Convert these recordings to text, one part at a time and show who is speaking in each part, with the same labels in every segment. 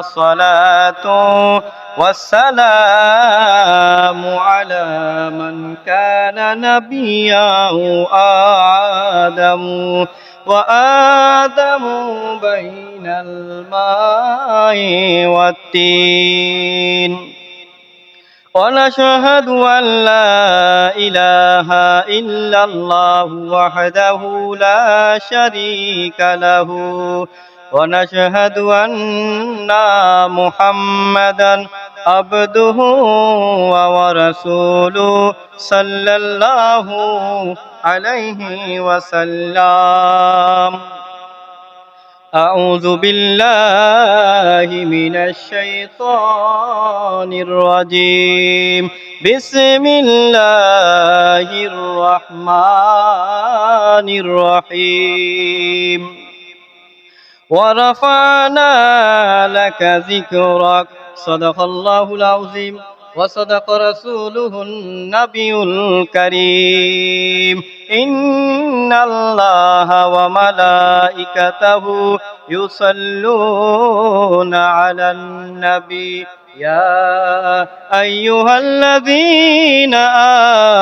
Speaker 1: صلاة والسلام على من كان نبيا آدم وآدم بين الماء والتين ونشهد أن لا إله إلا الله وحده لا شريك له ونشهد أن محمدا عبده ورسوله صلى الله عليه وسلم. أعوذ بالله من الشيطان الرجيم. بسم الله الرحمن الرحيم. ورفعنا لك ذكرك صدق الله العظيم وصدق رسوله النبي الكريم إن الله وملائكته يصلون على النبي يا أيها الذين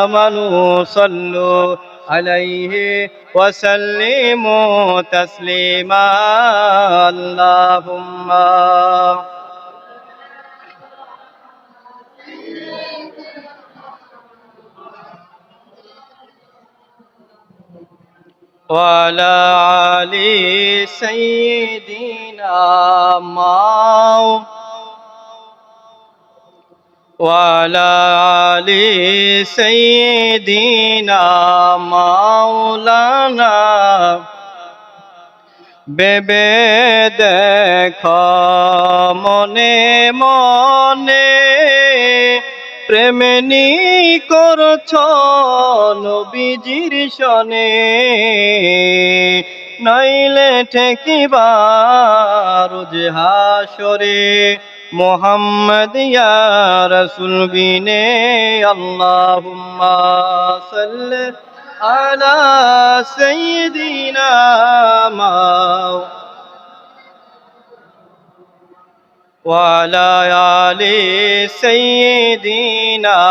Speaker 1: آمنوا صلوا عليه وسلموا تسليما. اللهم وعلى آل سيدنا ماو وعلى آل سيدنا مولانا বেবে দেখ মনে মনে প্রেমেনি করছ নবীজির সনে নইলে ঠেকিবার যে হাসরে মোহাম্মদ ইয়া রসুল বিনে আল্লাহুম্মা সাল্লি আলা সাইয়্যিদিনা মাও وعلى آل سيدنا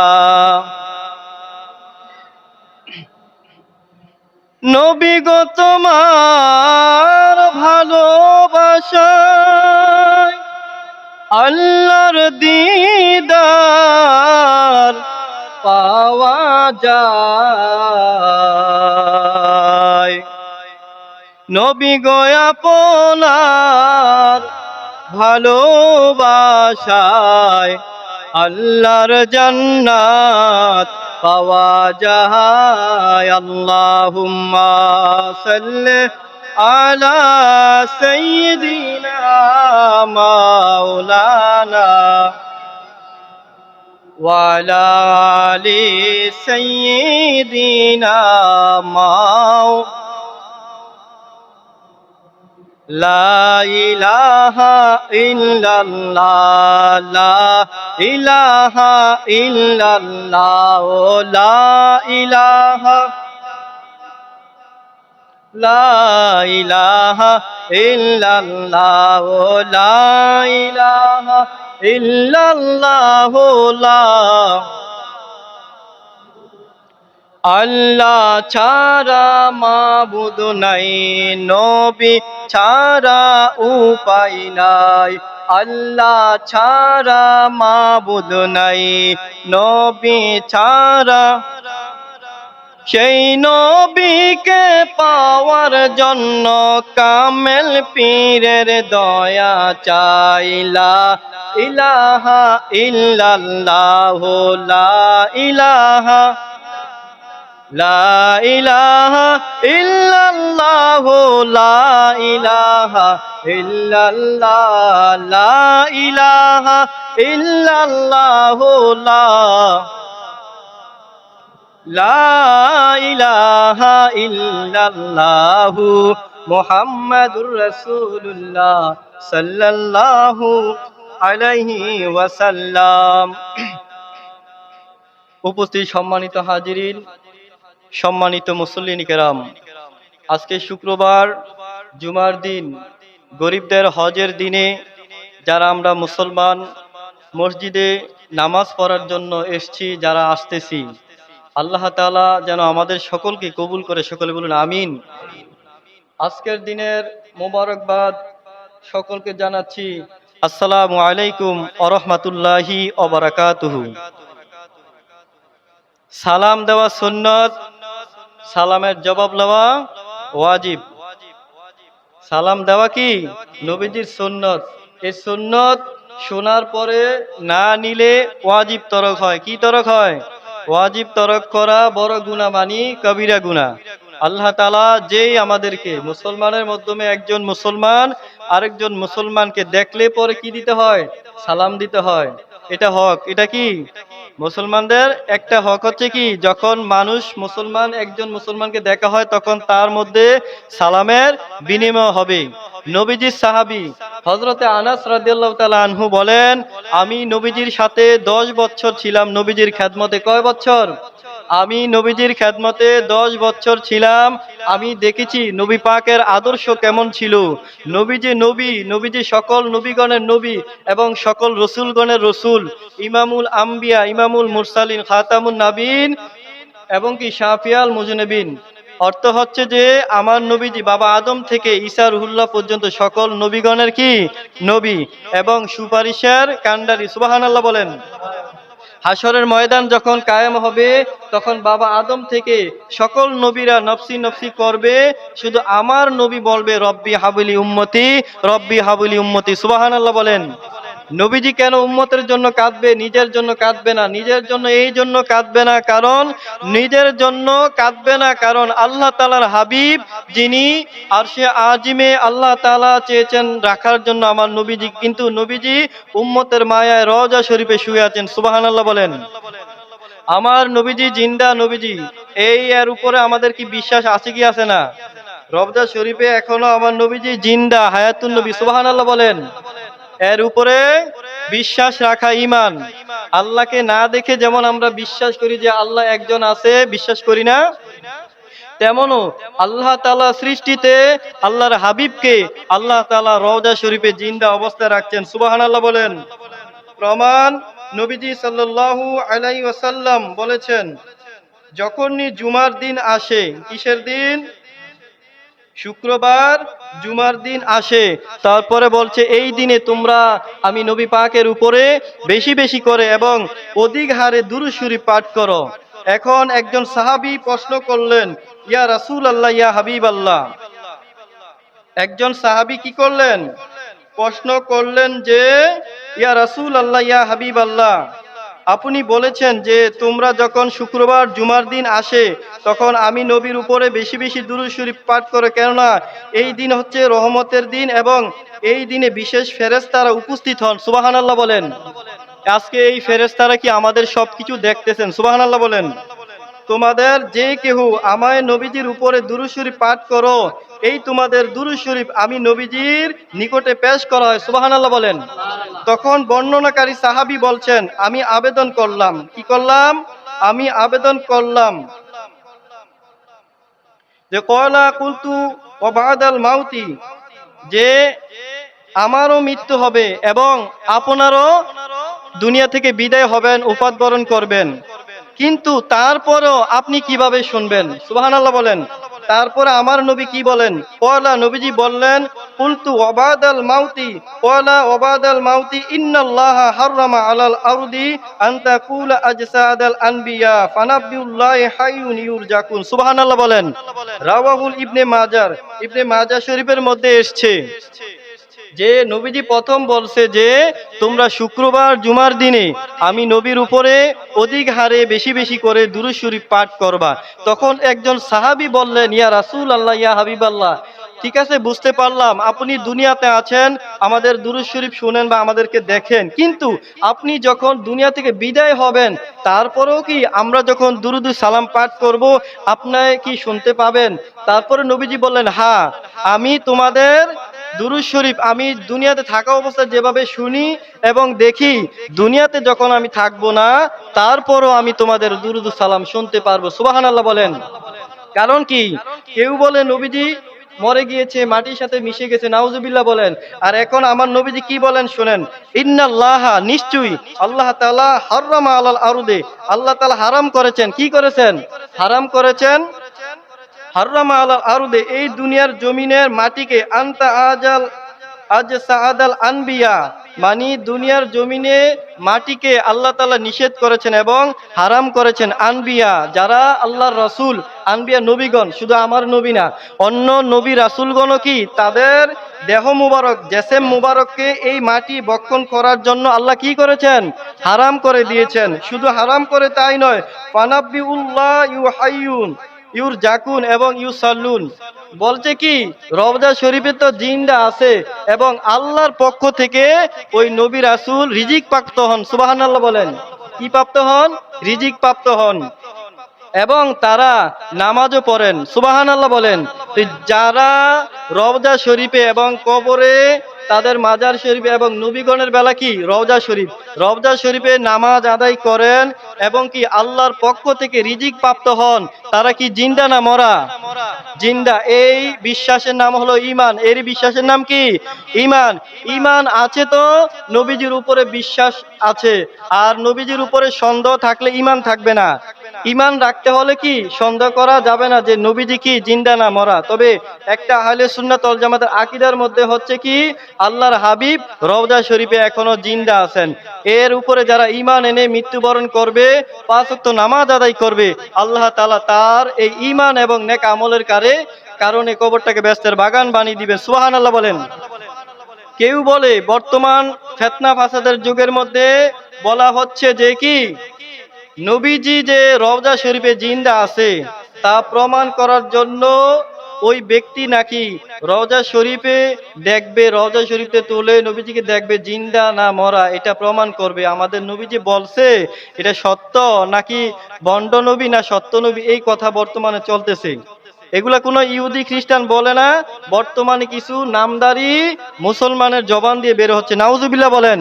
Speaker 1: নবী গো তোমার ভালোবাসায় আল্লাহর দিদার পাওয়া যায়। নবী গো আপনার ভালোবাসায় আল্লাহর জান্নাত পাওয়া যায়। আল্লাহুম্মা সাল্লি على سيدنا مولانا وعلى آل سيدنا مولانا لا إله إلا الله لا إله إلا الله لا إله إلا الله لا إله إلا الله لا إله إلا الله لا আল্লাহ ছাড়া মাবুদ নাই নবী ছাড়া উপায় নাই আল্লাহ ছাড়া মাবুদ নাই নবী ছাড়া সেই নবীকে পাওয়ার জন্য কামেল পীরের দয়া চাইলা। ইলাহা ইল্লাল্লাহ, লা ইলাহা লা ইলাহা ইল্লাল্লাহ, লা ইলাহা ইল্লাল্লাহ, লা ইলাহা ইল্লাল্লাহ, লা লা ইলাহা ইল্লাল্লাহ মুহাম্মাদুর সাল্লাল্লাহু ওয়াসাল্লাম। উপস্থিত সম্মানিত হাজিরিন, সম্মানিত মুসল্লিন কেরাম, আজকে শুক্রবার জুমার দিন, গরিবদের হজের দিনে যারা আমরা মুসলমান, মসজিদে নামাজ পড়ার জন্য এসছি, যারা আসতেছি। আল্লাহ তাআলা যেন আমাদের সকলকে কবুল করে, সকলে বলুন আমিন। আজকের দিনের মোবারকবাদ সকলকে জানাচ্ছি, আসসালামু আলাইকুম আরহামাতুল্লাহি অবরাকাতুহু সালাম দেওয়া সুন্নত, সালামের জবাব দেওয়া ওয়াজিব। সালাম দেওয়া কি? নবীজির সুন্নত। এই সুন্নত শোনার পরে না নিলে ওয়াজিব তরক হয়। কি তরক হয়? ওয়াজিব তরক করা বড় গুণা মানি কবিরা গুণা। আল্লাহ তালা যেই আমাদেরকে মুসলমানের মাধ্যমে একজন মুসলমান আরেকজন মুসলমানকে দেখলে পরে কি দিতে হয়? সালাম দিতে হয়। এটা হক। এটা কি? মুসলমানদের একটা হক হচ্ছে কি? যখন মানুষ মুসলমান, একজন মুসলমানকে দেখা হয়, তখন তার মধ্যে সালামের বিনিময় হবে। নবীজির সাহাবি হজরতে আনাস রাদিয়াল্লাহু আনহু বলেন, আমি নবীজির সাথে দশ বছর ছিলাম, নবীজির খেদমতে কয় বছর? আমি নবীজির খেদমতে দশ বছর ছিলাম, আমি দেখেছি নবী পাকের আদর্শ কেমন ছিল। নবীজি নবী, নবীজি সকল নবীগণের নবী এবং সকল রসুলগণের রসুল, ইমামুল আম্বিয়া, ইমামুল মুরসালিন, খাতামুন নাবিন এবং কি শাফিয়াল মুজনবিন। অর্থ হচ্ছে যে আমার নবীজি বাবা আদম থেকে ঈসা রুহুল্লাহ পর্যন্ত সকল নবীগণের কি? নবী এবং সুপারিশের কান্ডারি সুবাহান আল্লাহ বলেন। হাসরের ময়দান যখন কায়েম হবে, তখন বাবা আদম থেকে সকল নবীরা নফসি নফসি করবে। শুধু আমার নবী বলবে, রব্বি হাবুলি উম্মতি, রব্বি হাবুলি উম্মতি। সুবাহান আল্লাহ বলেন। নবীজি কেন উম্মতের জন্য কাঁদবে, নিজের জন্য কাঁদবে না? নিজের জন্য এই জন্য কাঁদবে না কারণ, নিজের জন্য কাঁদবে না কারণ আল্লাহ তালার হাবিব যিনি আর সে আজিমে আল্লাহ তালা চেয়েছেন রাখার জন্য আমার নবীজি। কিন্তু নবীজি উম্মতের মায়ায় রজা শরীফে শুয়ে আছেন। সুবাহান আল্লাহ বলেন। আমার নবীজি জিন্দা নবীজি, এই এর উপরে আমাদের কি বিশ্বাস আছে কি আছে না? রবজা শরীফে এখনও আমার নবীজি জিন্দা হায়াতুল নবী সুবাহান আল্লাহ বলেন। এর উপরে বিশ্বাস রাখা ইমান আল্লাহকে না দেখে যেমন আমরা বিশ্বাস করি যে আল্লাহ একজন আছে, বিশ্বাস করি না। তেমনও আল্লাহ তালা সৃষ্টিতে আল্লাহর হাবিবকে আল্লাহ তালা রওজা শরীফে জিন্দা অবস্থায় রাখছেন। সুবাহান আল্লাহ বলেন। প্রমাণ নবীজি সাল্লাল্লাহু আলাই ওয়াসাল্লাম বলেছেন, যখনই জুমার দিন আসে, কিসের দিন? শুক্রবার জুমার দিন আসে, তারপরে বলছে, এই দিনে তোমরা আমি নবী পাকের উপরে বেশি বেশি করে এবং অধিক হারে দুরুসুরি পাঠ করো। এখন একজন সাহাবী প্রশ্ন করলেন, ইয়া রাসূল আল্লাহ ইয়া হাবিব আল্লাহ একজন সাহাবী কি করলেন? প্রশ্ন করলেন যে, ইয়া রাসুল আল্লাহ ইয়া হাবিব আল্লাহ আপনি বলেছেন যে তোমরা যখন শুক্রবার, জুমার দিন আসে, তখন আমি নবীর উপরে বেশি বেশি দুরুদ শরীফ পাঠ করে। কেননা এই দিন হচ্ছে রহমতের দিন এবং এই দিনে বিশেষ ফেরেশতারা উপস্থিত হন। সুবাহান আল্লাহ বলেন। আজকে এই ফেরেশতারা কি আমাদের সবকিছু দেখতেছেন? সুবাহান আল্লাহ বলেন। তোমাদের যে কেহ আমায় নবীজির উপরে দুরুদ শরীফ পাঠ করো, এই তোমাদের দুরুদ শরীফ আমি নবীজির নিকটে পেশ করা হয়। সুবহানাল্লাহ বলেন। তখন বর্ণনাকারী সাহাবী বলছেন, আমি আবেদন করলাম। কি করলাম? আমি আবেদন করলাম যে, কয়লা কুলতু অবাদাল মাউতি, যে আমারও মৃত্যু হবে এবং আপনারও দুনিয়া থেকে বিদায় হবেন উপাদ বরণ করবেন। কিন্তু তারপরও আপনি কীভাবে শুনবেন? সুবহানাল্লাহ বলেন। তারপরে আমার নবী কি বলেন? পয়লা নবীজি বললেন, কুলতু ওবাদাল মাউতি, পয়লা ওবাদাল মাউতি, ইন্নাল্লাহা হাররামা আলাল আরদি আন তাকুলা আজসাদাল আনবিয়া ফানাবিউল্লাহি হাইয়ুন ইউরজাকুন। সুবহানাল্লাহ বলেন। রাওয়াহুল ইবনে মাজার, ইবনে মাজাহ শরীফের মধ্যে এসছে। যে নবীজি প্রথম বলছে যে, তোমরা শুক্রবার জুমার দিনে আমি নবীর উপরে অধিক হারে বেশি বেশি করে দুরুদ শরীফ পাঠ করবা। তখন একজন সাহাবী বললেন, ইয়া রাসূল আল্লাহ ইয়া হাবিব আল্লাহ ঠিক আছে, বুঝতে পারলাম, আপনি দুনিয়াতে আছেন, আমাদের দুরুদ শরীফ শুনেন বা আমাদেরকে দেখেন। কিন্তু আপনি যখন দুনিয়া থেকে বিদায় হবেন, তারপরেও কি আমরা যখন দুরুদ সালাম পাঠ করব, আপনার কি শুনতে পাবেন? তারপরে নবীজি বললেন হ্যাঁ আমি তোমাদের দুরুদ শরীফ, আমি দুনিয়াতে থাকা অবস্থায় যেভাবে শুনি এবং দেখি, দুনিয়াতে যখন আমি থাকব না, তারপরও আমি তোমাদের দুরুদ সালাম শুনতে পারব। সুবাহান আল্লাহ বলেন। কারণ কি? কেউ বলে, নবীজি মরে গিয়েছে, মাটির সাথে মিশে গেছে, নাউজুবিল্লাহ বলেন। আর এখন আমার নবীজি কি বলেন শোনেন? ইন্নাল্লাহা, নিশ্চয়ই আল্লাহ তাআলা হাররামা আলাল আরুদে, আল্লাহ তাআলা হারাম করেছেন। কি করেছেন? হারাম করেছেন হাররামা আলাল আরুদে, এই দুনিয়ার জমিনের মাটিকে আনতা আজাল আজ সাআদাল আনবিয়া মানে দুনিয়ার জমিনে মাটিকে আল্লাহ তাআলা নিষেধ করেছেন এবং হারাম করেছেন আনবিয়া, যারা আল্লাহর রসুল, আনবিয়া নবীগণ, শুধু আমার নবী না, অন্য নবী রাসূলগণও কি তাদের দেহ মুবারক, জেসেম মুবারককে এই মাটি বক্ষণ করার জন্য আল্লাহ কি করেছেন? হারাম করে দিয়েছেন। শুধু হারাম করে তাই নয়, ফানাব্বিউল্লাহ ইউ হাইয়ুন ইউর জাকুন এবং ইউ সাল্লুন বলছে কি রবজা শরীফে তো জিন্দা আছে এবং আল্লাহর পক্ষ থেকে ওই নবী রাসূল রিজিক প্রাপ্ত হন, সুবহানাল্লাহ বলেন। কি প্রাপ্ত হন? রিজিক প্রাপ্ত হন। এবং তারা নামাজও পড়েন সুবাহান আল্লাহ বলেন যারা রওজা শরীফে এবং কবরে তাদের মাজার শরীফে এবং নবীগণের বেলা কি? রওজা শরীফ। রওজা শরীফে নামাজ আদায় করেন এবং কি আল্লাহর পক্ষ থেকে রিজিক প্রাপ্ত হন। তারা কি জিন্দা না মরা? জিন্দা। এই বিশ্বাসের নাম হলো ইমান এর বিশ্বাসের নাম কি? ইমান ইমান আছে তো নবীজির উপরে বিশ্বাস আছে। আর নবীজির উপরে সন্দেহ থাকলে ইমান থাকবে না। ইমান রাখতে হলে কি সন্দেহ করা যাবে না যে নবীজি কি জিন্দা না মরা? তবে একটা আহলে সুন্নাত ওয়াল জামাতের আকীদার মধ্যে হচ্ছে কি, আল্লাহর হাবিব রওজা শরীফে এখনও জিন্দা আছেন। এর উপরে যারা ইমান এনে মৃত্যুবরণ করবে, পাঁচ ওয়াক্ত নামাজ আদায় করবে, আল্লাহ তাআলা তার এই ইমান এবং নেক আমলের কারে কারণে কবরটাকে ব্যস্তের বাগান বানিয়ে দিবে সুহান সুবহানাল্লাহ বলেন। কেউ বলে, বর্তমান ফেতনা ফাসাদের যুগের মধ্যে বলা হচ্ছে যে কি নবীজি যে রওজা শরীফে জিন্দা আছে, তা প্রমাণ করার জন্য ওই ব্যক্তি নাকি রওজা শরীফে দেখবে, রওজা শরীফে তুলে নবীজিকে দেখবে, জিন্দা না মরা, এটা প্রমাণ করবে। আমাদের নবীজি বলছে, এটা সত্য নাকি বন্ড নবী না সত্য নবী, এই কথা বর্তমানে চলতেছে। এগুলা কোনো ইহুদি, খ্রিস্টান বলে না, বর্তমানে কিছু নামদারি মুসলমানের জবান দিয়ে বের হচ্ছে। নাউজুবিল্লাহ বলেন।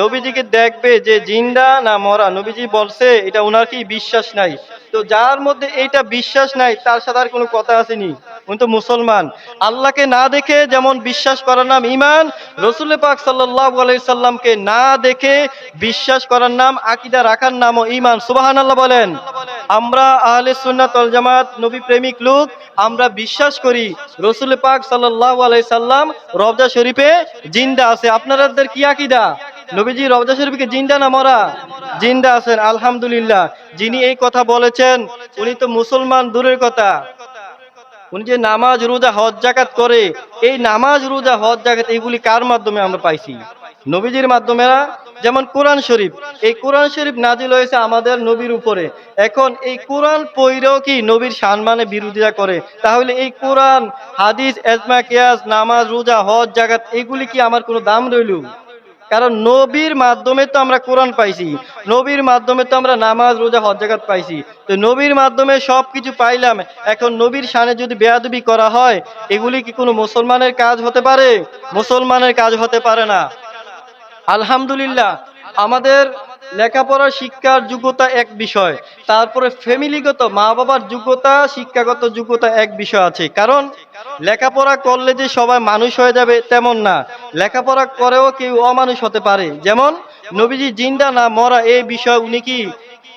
Speaker 1: নবীজিকে দেখবে যে জিন্দা না মরা। নবীজি বলছে, এটা ওনার কি বিশ্বাস নাই? তো যার মধ্যে এইটা বিশ্বাস নাই, তার সাথে আর কোনো কথা আসেনি। উনি তো মুসলমান। আল্লাহকে না দেখে যেমন বিশ্বাস করার নাম ইমান রসুল পাক সাল্লাহ সাল্লামকে না দেখে বিশ্বাস করার নাম, আকিদা রাখার নামও ইমান সুবাহান আল্লাহ বলেন, আমরা আহলে সুন্নাত জামাত, নবী প্রেমিক লোক, আমরা বিশ্বাস করি রসুল পাক সাল্লাহ আলাই সাল্লাম রবজা শরীফে জিন্দা আছে। আপনাদের কি আকিদা? নবীজি রওজা শরীফকে জিন্দা না মরা? জিন্দা আছেন, আলহামদুলিল্লাহ। যিনি এই কথা বলেছেন, উনি তো মুসলমান দূরের কথা। উনি যে নামাজ, রোজা, হজ জাকাত করে, এই নামাজ, রোজা, হজ জাকাত এগুলি কার মাধ্যমে আমরা পাইছি? নবীজির মাধ্যমে যেমন কোরআন শরীফ। এই কোরআন শরীফ নাজিল হয়েছে আমাদের নবীর উপরে। এখন এই কোরআন পইরেও কি নবীর সম্মানে বিরোধিতা করে? তাহলে এই কোরআন, হাদিস, এজমা, কিয়াস, নামাজ, রোজা, হজ জাকাত এগুলি কি আমার কোনো দাম রইল? কারণ নবীর মাধ্যমে তো আমরা কোরআন পাইছি, নবীর মাধ্যমে তো আমরা নামাজ, রোজা, হজ, জাকাত পাইছি। তো নবীর মাধ্যমে সব কিছু পাইলাম, এখন নবীর সানে যদি বেয়াদবি করা হয়, এগুলি কি কোনো মুসলমানের কাজ হতে পারে? মুসলমানের কাজ হতে পারে না। আলহামদুলিল্লাহ, আমাদের লেখাপড়া, শিক্ষার যোগ্যতা এক বিষয়। তারপরে ফ্যামিলিগত মা বাবার যোগ্যতা, শিক্ষাগত যোগ্যতা এক বিষয় আছে। কারণ, লেখাপড়া করলে যে সবাই মানুষ হয়ে যাবে তেমন না। লেখাপড়া করেও কেউ অমানুষ হতে পারে। যেমন, নবীজি জিন্দা না মরা, এই বিষয় উনি কি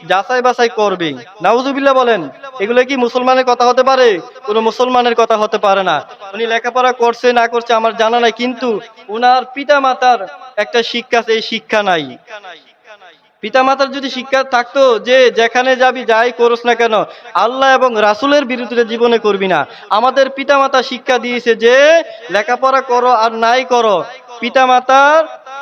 Speaker 1: যাচাই বাছাই করবে? নাউজুবিল্লাহ বলেন, এগুলো কি মুসলমানের কথা হতে পারে? কোনো মুসলমানের কথা হতে পারে না। উনি লেখাপড়া করছে, না করছে আমার জানা নাই, কিন্তু উনার পিতা মাতার একটা শিক্ষা এই শিক্ষা নাই। পিতামাতার যদি শিক্ষা থাকতো যে যেখানে যাবি যাই করস না কেন, আল্লাহ এবং রাসুলের বিরুদ্ধে জীবনে করবি না। আমাদের পিতামাতা শিক্ষা দিয়েছে যে, লেখাপড়া করো আর নাই করো। পিতামাতার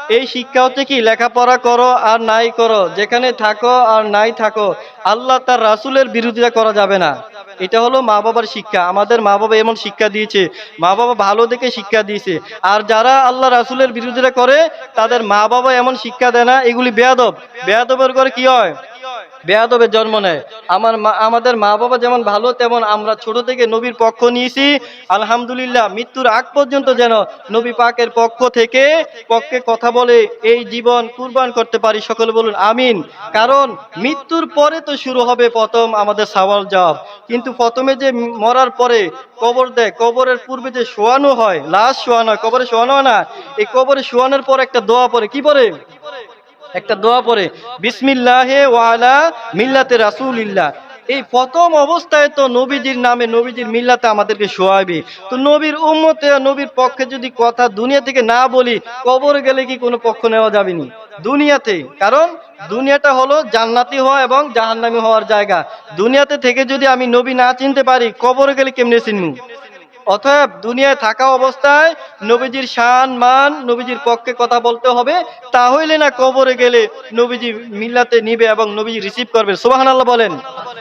Speaker 1: এই শিক্ষা হচ্ছে কি, লেখাপড়া করো আর নাই করো। যেখানে থাকো আর নাই থাকো, আল্লাহ তার রাসুলের বিরোধিতা করা যাবে না। এটা হলো মা বাবার শিক্ষা। আমাদের মা বাবা এমন শিক্ষা দিয়েছে, মা বাবা ভালো দেখে শিক্ষা দিয়েছে। আর যারা আল্লাহ রাসুলের বিরুদ্ধে করে, তাদের মা বাবা এমন শিক্ষা দেয় না, এগুলি বেয়াদব। বেয়াদবের করে কি হয়? বেয়াদবে জন্ম নেয়। আমার মা, আমাদের মা বাবা যেমন ভালো, তেমন আমরা ছোট থেকে নবীর পক্ষ নিয়েছি। আলহামদুলিল্লাহ, মৃত্যুর আগ পর্যন্ত যেন নবী পাকের পক্ষ থেকে পক্ষে কথা বলে এই জীবন কুরবান করতে পারি। সকলে বলুন, আমিন। কারণ মৃত্যুর পরে তো শুরু হবে প্রথম আমাদের সওয়াল জবাব কিন্তু প্রথমে যে মরার পরে কবর দেয়, কবরের পূর্বে যে শোয়ানো হয়, লাশ শোয়ানো হয়, কবরে শোয়ানো হয় না, এই কবরে শোয়ানোর পর একটা দোয়া পরে কি পড়ে? একটা দোয়া পরে বিসমিল্লাহে ওয়ালা মিল্লাতে রাসূলিল্লাহ। এই প্রথম অবস্থায় তো নবীজির নামে নবীজির মিল্লাতে আমাদেরকে শোয়াবে। তো নবীর উম্মতে নবীর পক্ষে যদি কথা দুনিয়া থেকে না বলি, কবরে গেলে কি কোনো পক্ষ নেওয়া যাবে নি? দুনিয়াতে। কারণ দুনিয়াটা হলো জান্নাতি হওয়া এবং জাহান্নামি হওয়ার জায়গা। দুনিয়াতে থেকে যদি আমি নবী না চিনতে পারি, কবরে গেলে কেমনে চিনবো? অতএব দুনিয়ায় থাকা অবস্থায় নবীজির শান, মান, নবীজির পক্ষে কথা বলতে হবে। তাহলে না কবরে গেলে নবীজি মিল্লাতে নিবে এবং নবীজি রিসিভ করবে। সোবাহান আল্লাহ বলেন,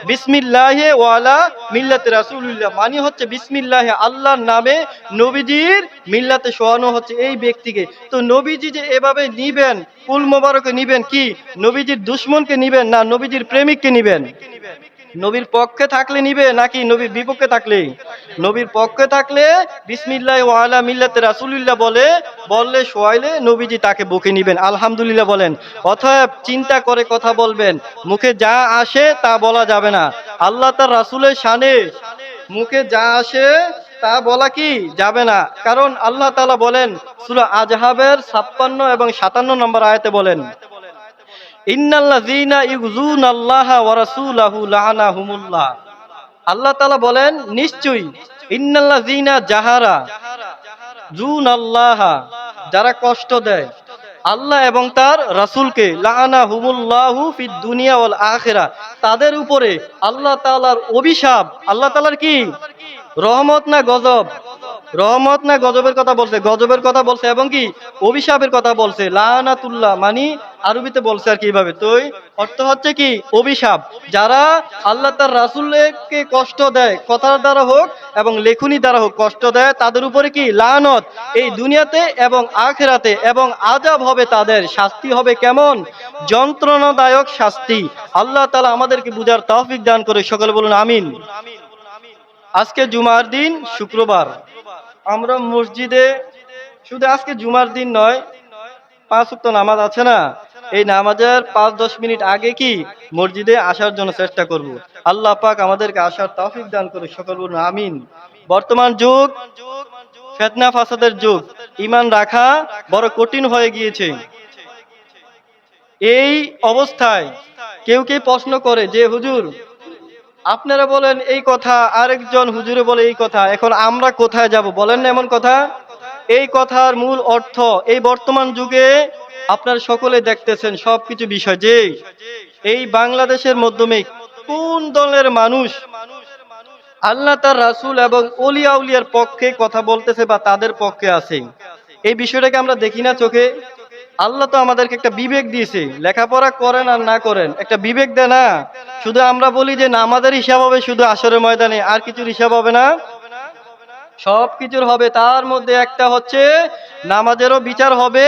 Speaker 1: বিসমিল্লাহে ওয়ালা মিল্লাতে রাসূলুল্লাহ। মানে হচ্ছে বিসমিল্লাহে আল্লাহর নামে নবীজির মিল্লাতে শোয়ানো হচ্ছে এই ব্যক্তিকে। তো নবীজি যে এভাবে নিবেন ফুল মোবারকে নিবেন কি? নবীজির দুশ্মনকে নিবেন না? নবীজির প্রেমিককে নিবেন? নবীর পক্ষে থাকলে নিবে নাকি নবীর বিপক্ষে থাকলে? নবীর পক্ষে থাকলে বিসমিল্লাহ ওয়ালা মিল্লাতে রাসূলুল্লাহ বলে, বললে শোয়াইলে নবীজি তাকে বুকে নিবেন। আলহামদুলিল্লাহ বলেন। অতএব চিন্তা করে কথা বলবেন। মুখে যা আসে তা বলা যাবে না। আল্লাহ তার রাসূলের শানে মুখে যা আসে তা বলা কি যাবে না? কারণ আল্লাহ তালা বলেন, সূরা আজহাবের 56 এবং 57 নম্বর আয়াতে বলেন আল্লাহ তাআলা বলেন, নিশ্চয়ই জাহারা জুনাল্লাহা, যারা কষ্ট দেয়, আল্লাহ এবং তার রাসূলকে হুমুল্লাহু দুনিয়া আখিরা, তাদের উপরে আল্লাহ তাআলার অভিশাপ, আল্লাহ তাআলার কি? রহমত না গজব? রহমত না গজবের কথা বলছে? গজবের কথা বলছে এবং কি? অভিশাপের কথা বলছে। লানাতুল্লাহ, মানি আরবিতে বলছে আর কীভাবে তো অর্থ হচ্ছে কি? অভিশাপ। যারা আল্লাহ তার রাসুলকে কষ্ট দেয়, কথার দ্বারা হোক এবং লেখনি দ্বারা হোক কষ্ট দেয়, তাদের উপরে কি? লানত। এই দুনিয়াতে এবং আখেরাতে এবং আজাব হবে তাদের। শাস্তি হবে কেমন? যন্ত্রণাদায়ক শাস্তি। আল্লাহ তালা আমাদেরকে বুঝার তৌফিক দান করে। সকলে বলুন, আমিন। আজকে জুমার দিন, শুক্রবার। আমরা মসজিদে, শুধু আজকে জুমার দিন নয়, পাঁচ উক্ত নামাজ আছে না? এই নামাজের পাঁচ দশ মিনিট আগে কি মসজিদে আসার জন্য চেষ্টা করব? আল্লাহ পাক আমাদেরকে আসার তৌফিক দান করে সকল আমিন। বর্তমান যুগ, ফেতনা ফাসাদের যুগ, ইমান রাখা বড় কঠিন হয়ে গিয়েছে। এই অবস্থায় কেউ কেউ প্রশ্ন করে যে, হুজুর আপনারা বলেন এই কথা, আরেকজন হুজুরে বলে এই কথা, এখন আমরা কোথায় যাব? বলেন না এমন কথা? এই কথার মূল অর্থ, এই বর্তমান যুগে আপনারা সকলে দেখতেছেন সবকিছু বিষয়, যে এই বাংলাদেশের মাধ্যমে কোন দলের মানুষ আল্লাহ তার রাসূল এবং অলিয়া উলিয়ার পক্ষে কথা বলতেছে বা তাদের পক্ষে আছে? এই বিষয়টাকে আমরা দেখি না চোখে? আল্লাহ তো আমাদেরকে একটা বিবেক দিয়েছে, লেখাপড়া করেন আর না করেন। একটা বিবেক দেয় না। শুধু আমরা বলি যে না, আমাদের হিসাব হবে শুধু আসরের ময়দানে, আর কিছুর হিসাব হবে না। সব কিছুর হবে, তার মধ্যে একটা হচ্ছে নামাজেরও বিচার হবে।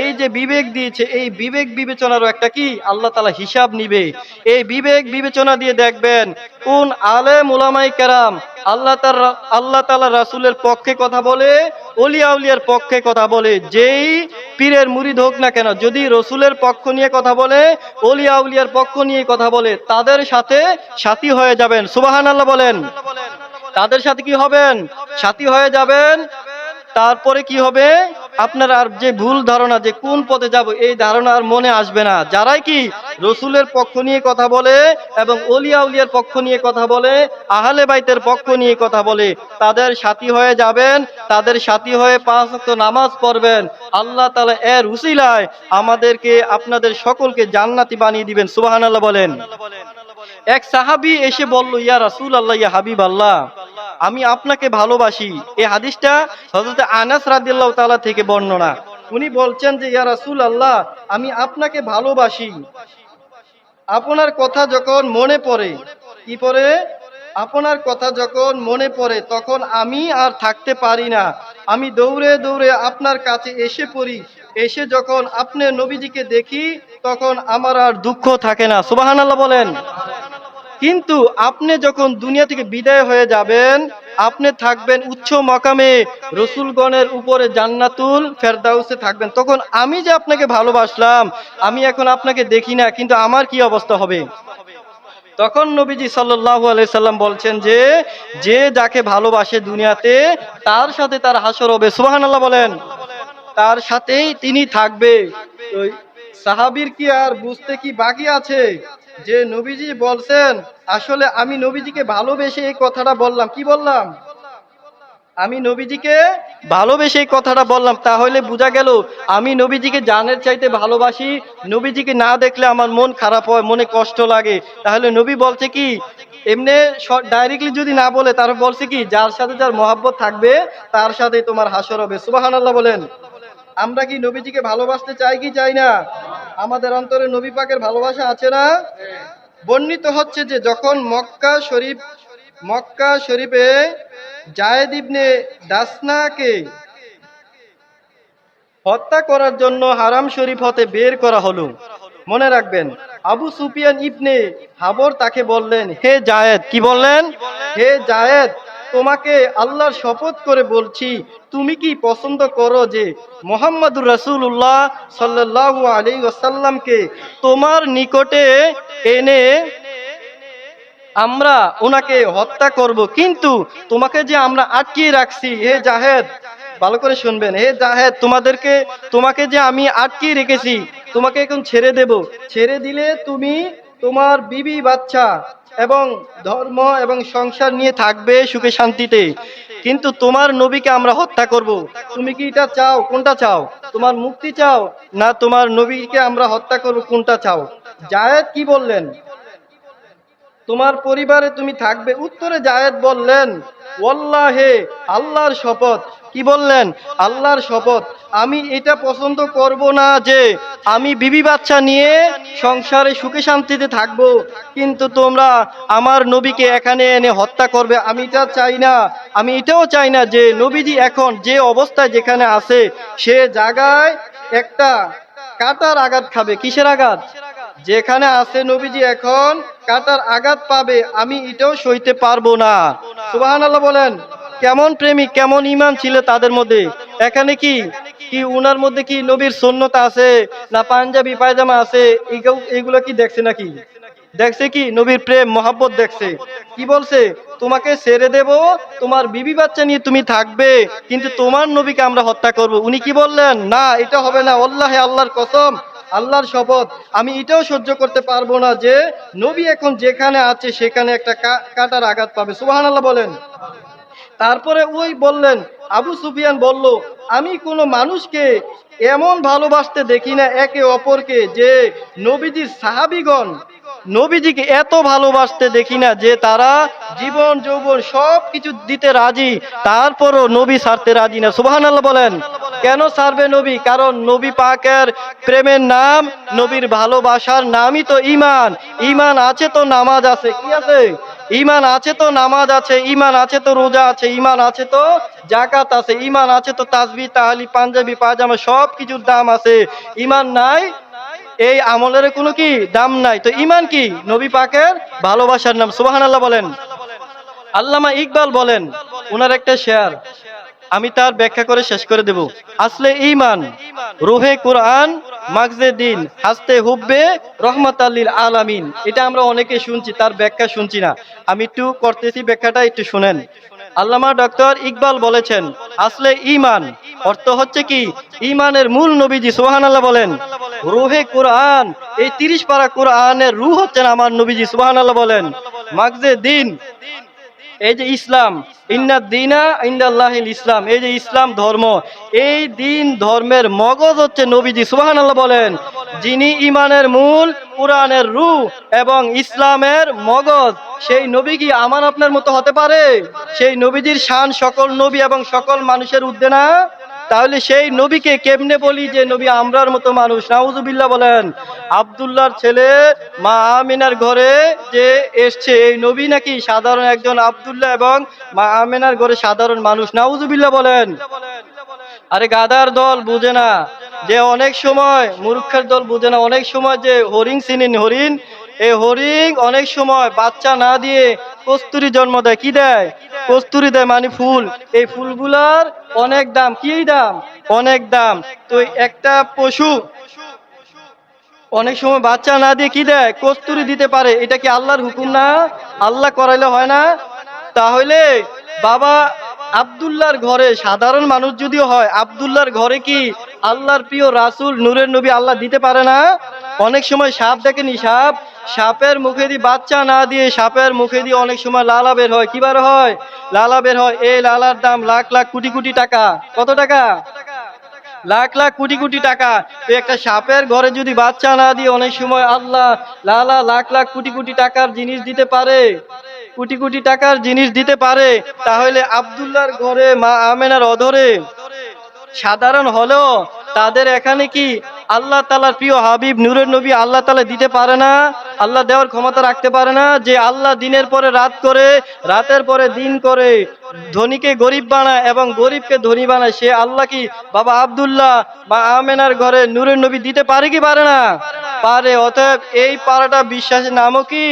Speaker 1: এই যে বিবেক দিয়েছে, এই বিবেক বিবেচনারও একটা কি? আল্লাহ তালা হিসাব নিবে। এই বিবেক বিবেচনা দিয়ে দেখবেন, কোন আলে মুলামাই কেরাম আল্লাহ তার আল্লাহ তালা রাসুলের পক্ষে কথা বলে অলিয়া উলিয়ার পক্ষে কথা বলে, যেই পীরের মুরিদ হোক না কেন, যদি রসুলের পক্ষ নিয়ে কথা বলে অলিয়া উলিয়ার পক্ষ নিয়ে কথা বলে, তাদের সাথে সাথী হয়ে যাবেন। সুবাহান আল্লাহ বলেন। তাদের সাথে কি হবেন? সাথী হয়ে যাবেন তারপরে কি হবে? আপনার আর যে ভুল ধারণা, যে কোন পথে যাব, এই ধারণা আর মনে আসবে না। যারাই কি রসুলের পক্ষ নিয়ে কথা বলে এবং অলিয়া উলিয়ার পক্ষ নিয়ে কথা বলে, আহলে বাইতের পক্ষ নিয়ে কথা বলে, তাদের সাথী হয়ে যাবেন, তাদের সাথী হয়ে পাঁচ নামাজ পড়বেন। আল্লাহ তালা এর উসিলায় আমাদেরকে, আপনাদের সকলকে জান্নাতি বানিয়ে দিবেন। সুবাহান আল্লাহ বলেন। এক সাহাবি এসে বলল, ইয়া রাসুল আল্লাহ ইয়া হাবিব আল্লাহ আমি আপনাকে ভালোবাসি। এই হাদিসটা হযরত আনাস রাদিয়াল্লাহু তালা থেকে বর্ণনা। উনি বলছেন যে, ইয়া রাসুল আল্লাহ আমি আপনাকে ভালোবাসি। আপনার কথা যখন মনে পড়ে, কি পরে আপনার কথা যখন মনে পড়ে, তখন আমি আর থাকতে পারি না। আমি দৌড়ে দৌড়ে আপনার কাছে এসে পড়ি। এসে যখন আপনার নবীজিকে দেখি, তখন আমার আর দুঃখ থাকে না। সুবাহান আল্লাহ বলেন। কিন্তু আপনি যখন দুনিয়া থেকে বিদায় হয়ে যাবেন, আপনি থাকবেন উচ্চ মকামে রসুলগণের উপরে জান্নাতুল ফেরদাউসে থাকবেন। তখন আমি যে আপনাকে ভালোবাসলাম, আমি এখন আপনাকে দেখি না, কিন্তু আমার কি অবস্থা হবে? তখন নবীজি সাল্লাল্লাহু আলাইহি সাল্লাম বলছেন যে যে যাকে ভালোবাসে দুনিয়াতে, তার সাথে তার হাসর হবে। সুবহানাল্লাহ বলেন। তার সাথেই তিনি থাকবে। সাহাবীর কি আর বুঝতে কি বাকি আছে? যে নবীজি বলছেন, আসলে আমি নবীজিকে ভালোবেসে এই কথাটা বললাম। কি বললাম? আমি নবীজিকে ভালোবেসে এই কথাটা বললাম, তাহলে বোঝা গেল আমি নবীজিকে জানের চাইতে ভালোবাসি। নবীজিকে না দেখলে আমার মন খারাপ হয়, মনে কষ্ট লাগে। তাহলে নবী বলছে কি, এমনি ডাইরেক্টলি যদি না বলে তার বলছে কি, যার সাথে যার মহাব্বত থাকবে, তার সাথে তোমার হাসর হবে। সুবাহানাল্লাহ বলেন। আমরা কি নবীজিকে ভালোবাসতে চাই কি চাই না? আমাদের অন্তরে নবী পাকের ভালোবাসা আছে না? বর্ণিত হচ্ছে যে যখন মক্কা শরীফ, মক্কা শরীফে জায়েদ ইবনে দাসনাকে হত্যা করার জন্য হারাম শরীফ হতে বের করা হলো। মনে রাখবেন, আবু সুফিয়ান ইবনে হাবর তাকে বললেন, হে জায়েদ, কি বললেন? হে জায়েদ তোমাকে আল্লাহর শপথ করে বলছি, তুমি কি পছন্দ করো যে মোহাম্মদুর রাসূলুল্লাহ সাল্লাল্লাহু আলাইহি ওয়াসাল্লামকে তোমার নিকটে এনে আমরা ওনাকে হত্যা করব, কিন্তু তোমাকে যে আমরা আটকিয়ে রাখছি, হে জাহেদ, ভালো করে শুনবেন, হে জাহেদ, তোমাদেরকে, তোমাকে যে আমি আটকিয়ে রেখেছি, তোমাকে এখন ছেড়ে দেব। ছেড়ে দিলে তুমি তোমার বিবি বাচ্চা এবং ধর্ম এবং সংসার নিয়ে থাকবে সুখে শান্তিতে। কিন্তু তোমার নবীকে আমরা হত্যা করব। তুমি কি এটা চাও? কোনটা চাও? তোমার মুক্তি চাও? না তোমার নবীকে আমরা হত্যা করব? কোনটা চাও? জায়েদ কি বললেন? তোমার পরিবারে তুমি থাকবে? উত্তরে জায়েদ বললেন আল্লাহর শপথ। বললেন? আল্লাহর শপথ। আমি এটা পছন্দ করব না যে আমি বিবি বাচ্চা নিয়ে সংসারে সুখে শান্তিতে থাকব, কিন্তু তোমরা আমার নবীকে এখানে এনে হত্যা করবে। আমি এটা চাই না। আমি এটাও চাই না যে নবীজি এখন যে অবস্থায় যেখানে আছে, সে জায়গায় একটা কাটার আঘাত খাবে। কিসের আঘাত? যেখানে আছে নবীজি এখন কাটার আঘাত পাবে। আমি এটাও সইতে পারব না। আল্লাহ বলেন। কেমন প্রেমিক, কেমন ইমান ছিল তাদের মধ্যে? এখানে কি? কি উনার মধ্যে কি নবীর সন্ন্যতা আছে, না পাঞ্জাবি পায়জামা আছে? এগুলো- কি দেখছে নাকি? দেখছে কি? নবীর প্রেম, মহাব্বত দেখছে। কি বলছে? তোমাকে ছেড়ে দেব, তোমার বিবি বাচ্চা নিয়ে তুমি থাকবে, কিন্তু তোমার নবীকে আমরা হত্যা করব। উনি কি বললেন? না, এটা হবে না। আল্লাহ আল্লাহর কসম, আল্লাহর শপথ। আমি এটাও সহ্য করতে পারব না যে, নবী এখন যেখানে আছে, সেখানে একটা কাটার আঘাত পাবে। সুবাহান আল্লাহ বলেন। তারপরে ওই বললেন, আবু সুফিয়ান বলল, আমি কোনো মানুষকে এমন ভালোবাসতে দেখি না একে অপরকে যে নবীজির সাহাবিগণ নবীজিকে এত ভালোবাসতে দেখি না যে তারা জীবন, যৌবন সব কিছু দিতে রাজি, তারপরও নবী সারতে রাজি না। সুবাহান আল্লাহ বলেন। কেন সারবে নবী? কারণ নবী পাকের প্রেমের নাম, নবীর ভালোবাসার নামই তো ইমান ইমান আছে তো নামাজ আছে, কি আছে? ইমান আছে তো নামাজ আছে, ইমান আছে তো রোজা আছে, ইমান আছে তো জাকাত আছে, ইমান আছে তো তাসবি, তাহালি, পাঞ্জাবি পাজামা সব কিছুর দাম আছে। ইমান নাই, এই আমলের কোনো কি দাম নাই। তো ইমান কি? নবী পাকের ভালোবাসার নাম। সুবাহান আল্লাহ বলেন। আল্লামা ইকবাল বলেন ওনার একটা শেয়ার। আমি তার ব্যাখ্যা করে শেষ করে দেব। আসলে ইমান রোহে কোরআন, মাগজে দিন, হাসতে হুব্বে রহমত আল্লিল আলামিন। এটা আমরা অনেকে শুনছি, তার ব্যাখ্যা শুনছি না। আমি একটু করতেছি, ব্যাখ্যাটা একটু শুনেন। আল্লামা ডক্টর ইকবাল বলেছেন, আসলে ইমান অর্থ হচ্ছে কি? ইমানের মূল নবীজি সোহান আল্লাহ বলেন, রুহে কোরআন, এই তিরিশ পারা কোরআনের রু হচ্ছেন আমার নবীজি সোহান আল্লাহ বলেন। মাগজে দিন এই যে ইসলাম, ইন্না দিনা ইন্দাল্লাহিল ইসলাম, এই যে ইসলাম ধর্ম, এই দিন ধর্মের মগজ হচ্ছে নবীজি সুবাহান আল্লাহ বলেন, যিনি ইমানের মূল, কোরআনের রু এবং ইসলামের মগজ, সেই নবী কি আমার আপনার মতো হতে পারে? সেই নবীজির শান সকল নবী এবং সকল মানুষের উদ্দে না? তাহলে সেই নবীকে কেমনে বলি যে নবী আমরার মতো মানুষ? নাউজুবিল্লাহ বলেন, আব্দুল্লাহর ছেলে মা আমিনার ঘরে যে এসছে, এই নবী নাকি সাধারণ একজন আব্দুল্লাহ এবং মা আমিনার ঘরে সাধারণ মানুষ। নাউজুবিল্লাহ বলেন, আরে গাদার দল বুঝে না যে অনেক সময়, মূর্খের দল বুঝে না অনেক সময় যে হরিণ চিনেন, হরিণ, এই হরিণ অনেক সময় বাচ্চা না দিয়ে কস্তুরি জন্ম দেয়, কি দেয়? কস্তুরি দেয় মানে ফুল। এই ফুলগুলার অনেক দাম। কি দাম? অনেক দাম। তো একটা পশু অনেক সময় বাচ্চা না দিয়ে কি দেয়? কস্তুরি দিতে পারে। এটা কি আল্লাহর হুকুম না? আল্লাহ করাইলে হয় না? তাহলে বাবা আবদুল্লাহর ঘরে সাধারণ মানুষ যদিও হয়, আবদুল্লাহর ঘরে কি আল্লাহর প্রিয় রাসুল, নূরের নবী আল্লাহ দিতে পারে না? অনেক সময় সাপ দেখেনি সাপ? সাপের মুখে দিয়ে বাচ্চা না দিয়ে সাপের মুখে দিয়ে অনেক সময় লালা বের হয়, কি বার হয়? লালা বের হয়, এই লালার দাম লাখ লাখ কোটি কোটি টাকা। কত টাকা? লাখ লাখ কোটি কোটি টাকা। তো একটা সাপের ঘরে যদি বাচ্চা না দিয়ে অনেক সময় আল্লাহ লালা লাখ লাখ কোটি কোটি টাকার জিনিস দিতে পারে কোটি কোটি টাকার জিনিস দিতে পারে, তাহলে আবদুল্লার ঘরে মা আমেনার অধরে। সাধারণ হলেও তাদের এখানে কি আল্লাহ তালার প্রিয় হাবিব, নূরের নবী আল্লাহ তালা দিতে পারে না, আল্লাহ দেওয়ার ক্ষমতা রাখতে পারে না, যে আল্লাহ দিনের পরে রাত করে, রাতের পরে দিন করে, ধনীকে গরিব বানায় এবং গরিবকে ধনী বানায়, সে আল্লাহ কি বাবা আবদুল্লাহ বা আমেনার ঘরে নূরের নবী দিতে পারে কি পারে না? পারে, অতএব এই পারাটা বিশ্বাসের নামও কি?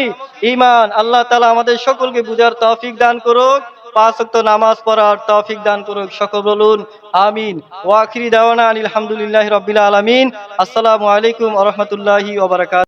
Speaker 1: ইমান আল্লাহ তালা আমাদের সকলকে বুঝার তৌফিক দান করুক। পাঁচ ওয়াক্ত নামাজ পড়ার তৌফিক দান করুক, সকল বলুন, আমিন। ওয়াখিরি দাওয়ানা আলহামদুলিল্লাহ রবিল আলমিন। আসসালামু আলাইকুম আ ওবরাকাত